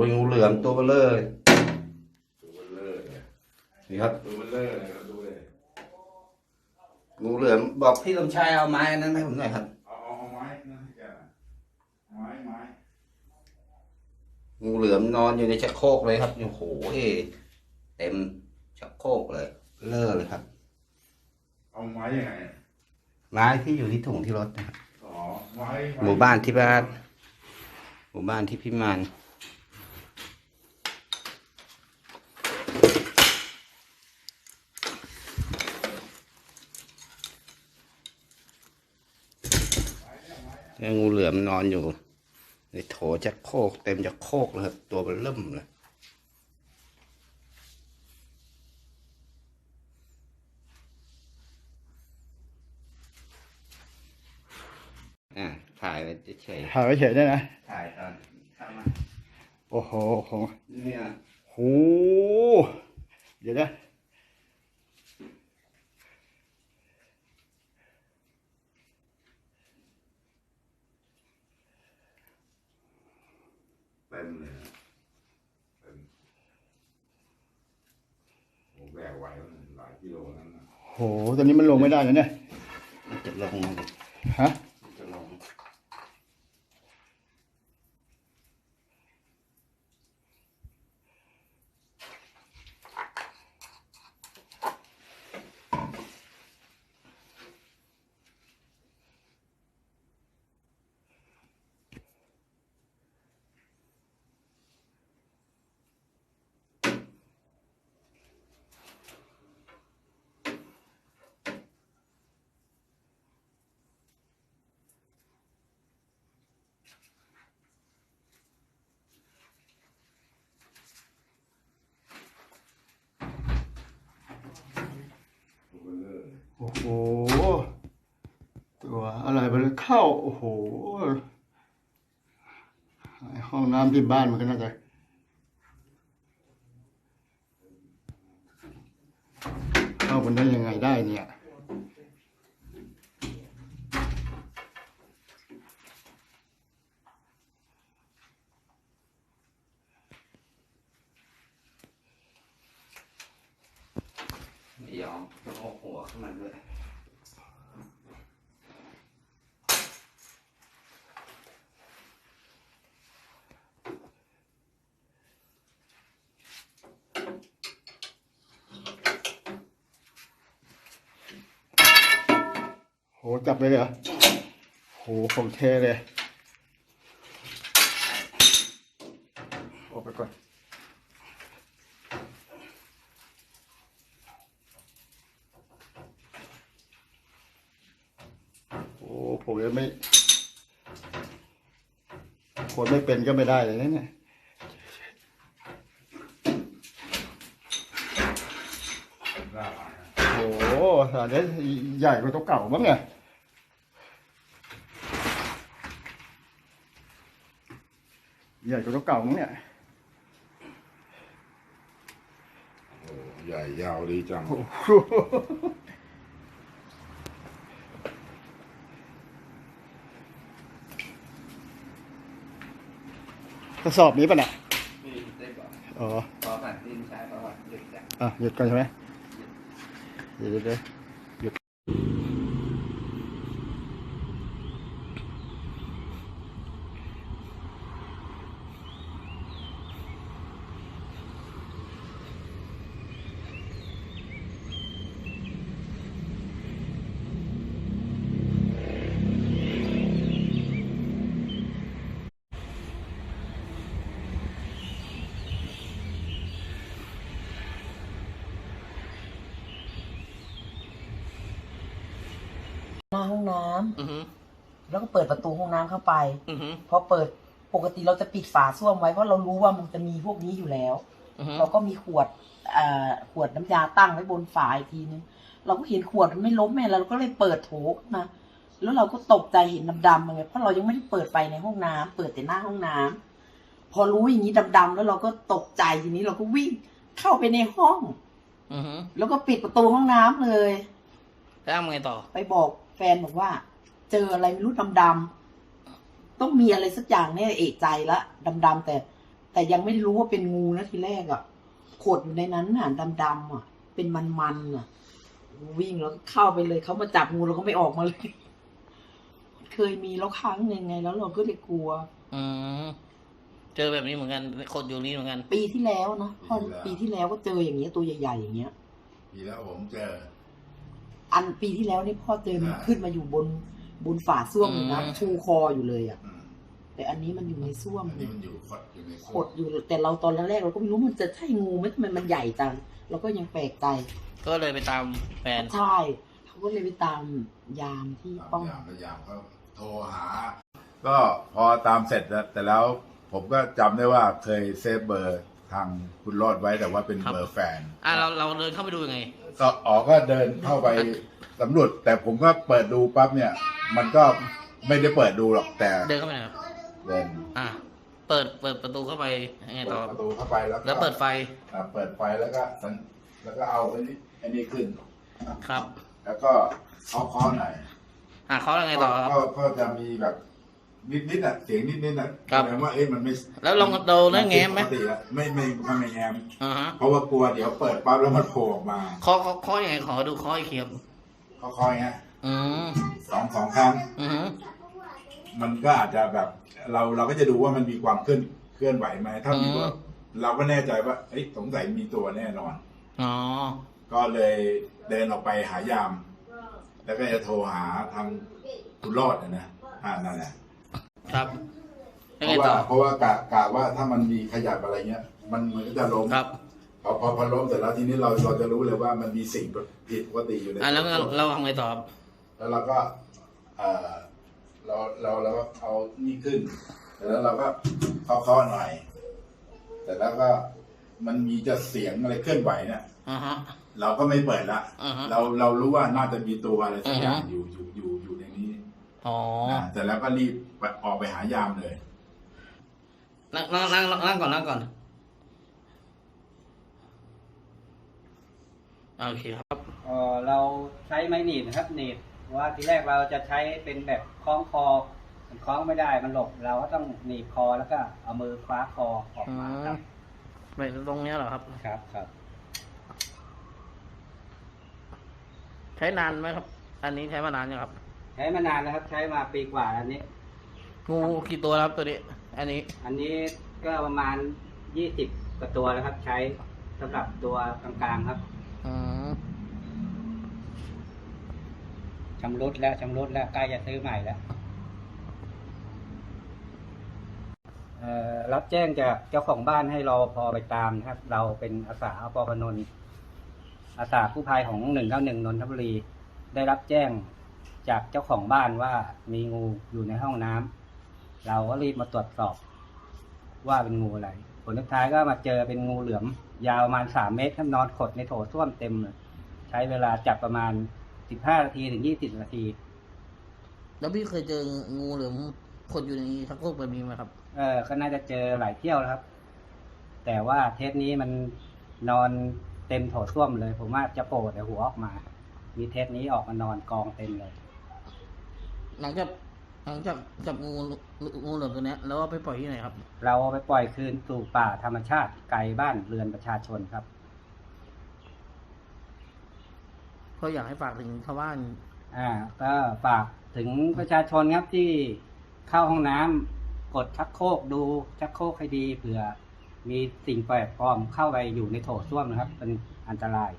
อ้ยงูเหลือมตัวเบลเลอร์ตัวเบลเลอร์เนี่ยนี่ครับ ตัวเบลเลอร์เลยครับดูเลยงูเหลือมบอกพี่ลำชัยเอาไม้อันนั้นให้ผมหน่อยครับ เอาเอาเอาไม้นั่นให้แกหน่อยไม้ไม้งูเหลือมนอนอยู่ในชักโครกเลยครับโอ้โหเต็มชักโครกเลย เลอะเลยครับ เอาไม้ยังไงไม้ที่อยู่ที่ถุงที่รถนะครับอ๋อไม้หมู่บ้านที่บ้านหมู่บ้านที่พิมาน งูเหลือมนอนอยู่ ในโถจักโครกเต็มจักโครกเลยครับตัวมันเริ่มเลยอ่าถ่ายไว้เฉยถ่ายไว้เฉยได้นะๆถ่ายตอนเข้ามาโอ้โหโหเนี่ยโหเดี๋ยวนะ เต็มเลยนะเต็มโอ้แบกไหวแล้วเนี่ยหลายกิโลนั่นนะ โห ตอนนี้มันลงไม่ได้แล้วเนี่ยมันจะลงมาเลยฮะ มันจะลง ตัวเบลเลอร์เลย โอ้โหตัว อะไรมันเข้า โอ้โหห้องน้ำที่บ้านมันก็น่าจะเข้ามันได้ยังไงได้เนี่ยไม่ยอมต้องเอาหัวขึ้นมาด้วย จับเลยเหรอโหของแท้เลย ออกไปก่อนโอ้ผมยังไม่คนไม่เป็นก็ไม่ได้เลยนะเนี่ยโอ้โหอันนี้ใหญ่กว่าตัวเก่าบ้างเนี่ย ใหญ่กว่าตัวเก่ามั้งเนี่ยโอ้ใหญ่ยาวดีจังกระสอบนี้ป่ะเนี่ยนี่ได้บอกอ๋อพอผ่านที่ใช้พอผ่านหยุดจ้ะอะหยุดก่อนใช่ไหมเดี๋ยวเดี๋ยวเดี๋ย น้าห้องน้ำอือฮึแล้วก็เปิดประตูห้องน้ำเข้าไป อือฮึพอเปิดปกติเราจะปิดฝาส้วมไว้เพราะเรารู้ว่ามันจะมีพวกนี้อยู่แล้ว อือฮึเราก็มีขวดเอ่อขวดน้ำยาตั้งไว้บนฝาอีกทีนึงเราก็เห็นขวดมันไม่ล้มแม่เราก็เลยเปิดโถขึ้นมาแล้วเราก็ตกใจเห็นดำๆไงเพราะเรายังไม่ได้เปิดไฟในห้องน้ำเปิดแต่หน้าห้องน้ำพอรู้อย่างนี้ดำๆแล้วเราก็ตกใจทีนี้เราก็วิ่งเข้าไปในห้อง อือฮึแล้วก็ปิดประตูห้องน้ำเลย แล้วทำไงต่อ ไปบอกแฟนบอกว่า เจออะไรไม่รู้ดำๆต้องมีอะไรสักอย่างเนี่ยเอกใจละดำๆแต่ แต่แต่ยังไม่รู้ว่าเป็นงูนะทีแรกอะ่ะขดอยู่ในนั้นน่ะดำๆอะ เป็นมันๆอะ วิ่งแล้วก็เข้าไปเลยเขามาจับงูเราก็ไม่ออกมาเลย เคยมีแล้วครั้งหนึ่งไง แล้วเราก็เลยกลัว อืมเจอแบบนี้เหมือนกันคนอยู่นี่เหมือนกัน ปีที่แล้วนะพอปีที่แล้วก็เจออย่างเงี้ยตัวใหญ่ๆอย่างเงี้ย ปีแล้วผมเจอ อันปีที่แล้วนี่พ่อเจอมันอ่าขึ้นมาอยู่บนบนฝาส้วมอยู่นะอืมชูคออยู่เลยอะอืมแต่อันนี้มันอยู่ในส้วมอันนี้มันอยู่ขดอยู่ในขดอยู่แต่เราตอนแรกเราก็ไม่รู้มันจะใช่งูไหมทำไมมันใหญ่จังเราก็ยังแปลกใจ ก็เลยไปตามแฟนใช่เขาก็เลยไปตามยามที่ตามป้องยามพยายามเขาโทรหา ก็พอตามเสร็จแล้วแต่แล้ว ผมก็จำได้ว่าเคยเซฟเบอร์ ทางคุณรอดไว้แต่ว่าเป็นครับ เบอร์แฟน อะเราเราเดินเข้าไปดูยังไง ก็ออกก็เดินเข้าไปสำรวจแต่ผมก็เปิดดูปั๊บเนี่ย มันก็ไม่ได้เปิดดูหรอกแต่เดินเข้าไปไหนครับเดินอะเปิดเปิดประตูเข้าไปยังไงเปิต่อดประตูเข้าไปแล้วก็แล้วเปิดไฟอ่าเปิดไฟแล้วก็สัญแล้วก็เอาอันนี้อันนี้ขึ้น ครับ แล้วก็เคาะเคาะหน่อยอะเขายังไงต่อครับก็ก็จะมีแบบ นิดนิดๆอะเสียงนิดนิดๆอะครับ แสดงว่าเอ๊ะมันไม่แล้วลองเราได้แง้มไหมปกติแล้วไม่ไม่ไม่ไม่แง้มอ่าฮะเพราะว่ากลัวเดี๋ยวเปิดปั๊บแล้วมันโผล่ออกมาเคาะเคาะเคาะยังไงขอดูเคาะอีกทีครับเคาะเคาะอย่างเงี้ยอืมสองสองครั้ง อือฮึมันก็อาจจะแบบ เราเราก็จะดูว่ามันมีความเคลื่อนเคลื่อนไหวไหมถ้ามีว่าเราก็แน่ใจว่าเอ้ยสงสัยมีตัวแน่นอน อ๋อก็เลยเดินออกไปหายาม แล้วก็จะโทรหาทางคุณรอดนะนะอ่านั่นแหละ ครับเพยังไงราะต่ว่าอ เพราะว่ากะกะว่าถ้ามันมีขยับอะไรเงี้ย มันมันก็จะล้มครับ พอพอพอล้มเสร็จแล้วทีนี้เราเราจะรู้เลยว่ามันมีสิ่งผิดปกติอยู่ในอะแล้วงั้นตัว เราทำไงต่อครับแล้วเราก็เออเราเราเราก็เอานี่ขึ้นเสร็จแล้วเราก็เคาะๆหน่อยเสร็จแล้วก็มันมีจะเสียงอะไรเคลื่อนไหวเนี่ยอ่าฮะ เราก็ไม่เปิดละอ่าฮะเราเรารู้ว่าน่าจะมีตัวอะไรสักอย่างอือฮะอยู่อยู่อยู่อยู่ในนี้ อ๋อนะเสร็จแล้วก็รีบไปออกไปหายามเลย นั่งนั่งนั่งนั่งก่อนนั่งก่อนโอเคครับ เอ่อเราใช้ไม้หนีบนะครับหนีบว่าทีแรกเราจะใช้เป็นแบบคล้องคอ มันคล้องไม่ได้มันหลบเราก็ต้องหนีบคอแล้วก็เอามือคว้าคอออกมาครับไปตรงเนี้ยเหรอครับ ครับครับ ใช้นานไหมครับ อันนี้ใช้มานานยังครับใช้มานานแล้วครับ ใช้มาปีกว่าแล้วนี้ งูกี่ตัวครับตัวนี้ อันนี้ อันนี้ก็ประมาณยี่สิบกว่าตัวแล้วครับ ใช้สำหรับตัวกลางๆครับอืมชำรุดแล้วชำรุดแล้วใกล้จะซื้อใหม่แล้วเอ่อรับแจ้งจากเจ้าของบ้านให้รอพอไปตามนะครับ เราเป็นอาสาอปพนนท์อาสากู้ภัยของหนึ่งเก้าหนึ่งนนทบุรี ได้รับแจ้ง จากเจ้าของบ้านว่ามีงูอยู่ในห้องน้ำเราก็รีบมาตรวจสอบ ว่าเป็นงูอะไร ผลสุดท้ายก็มาเจอเป็นงูเหลือม ยาวประมาณสามเมตรครับนอนขดในโถส้วมเต็มเลยใช้เวลาจับประมาณสิบห้านาทีถึงยี่สิบนาที แล้วพี่เคยเจองูหรือคนอยู่ในชักโครกแบบนี้ไหมครับ เออก็น่าจะเจอหลายเที่ยวแล้วครับ แต่ว่าเทสนี้มันนอนเต็มโถส้วมเลย ผมว่าจะโผล่แต่หัวออกมา มีเทสนี้ออกมานอนกองเต็มเลย หลังจากหลังจากจับงูงูเหลือมตัวเนี้ยแล้วเอาไปปล่อยที่ไหนครับ เราเอาไปปล่อยคืนสู่ป่าธรรมชาติไกลบ้านเรือนประชาชนครับ ก็อยากให้ฝากถึงชาวบ้าน อ่า ก็ฝากถึงประชาชนครับที่เข้าห้องน้ำกดชักโครกดูชักโครกให้ดีเผื่อ มีสิ่งแปลกปลอมเข้าไปอยู่ในโถส้วมนะครับ เป็นอันตราย